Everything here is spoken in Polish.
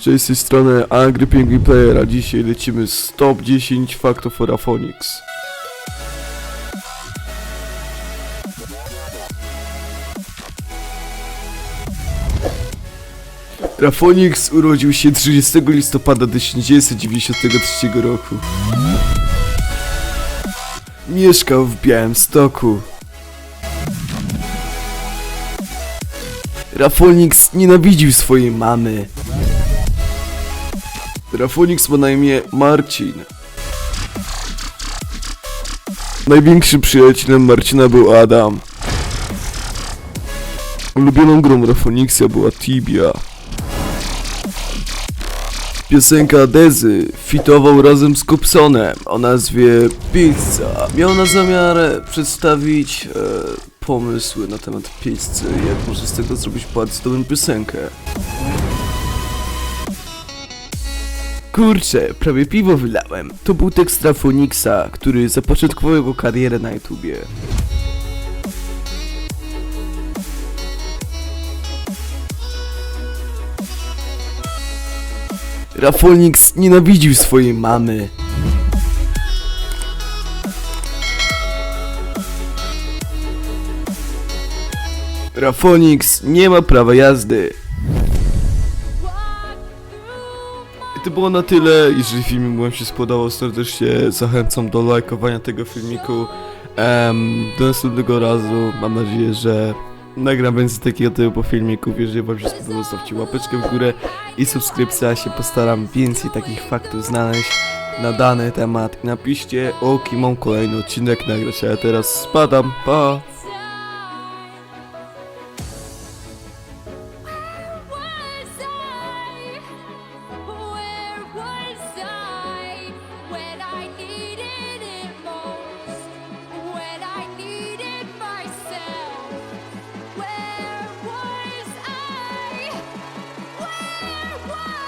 Cześć, z tej strony Angry Penguin Player, a dzisiaj lecimy z top 10 faktów o Rafonix. Rafonix urodził się 30 listopada 1993 roku. Mieszkał w Białymstoku. Rafonix nienawidził swojej mamy. Rafonix ma na imię Marcin. Największym przyjacielem Marcina był Adam. Ulubioną grą Rafonixa była Tibia. Piosenka Dezy fitował razem z Kupsonem o nazwie Pizza. Miał na zamiar przedstawić e, pomysły na temat pizzy, jak może z tego zrobić bardzo dobrą piosenkę. Kurczę, prawie piwo wylałem. To był tekst Rafonixa, który zapoczątkował jego karierę na YouTubie. Rafonix nienawidził swojej mamy. Rafonix nie ma prawa jazdy. To było na tyle. Jeżeli filmik wam się spodobał, serdecznie zachęcam do lajkowania tego filmiku. Em, do następnego razu. Mam nadzieję, że nagram więcej takiego typu filmików. Jeżeli wam się spodobał, zostawcie łapeczkę w górę i subskrypcja. Ja się postaram więcej takich faktów znaleźć na dany temat. Napiszcie, o kim mam kolejny odcinek nagrać. A ja teraz spadam. Pa!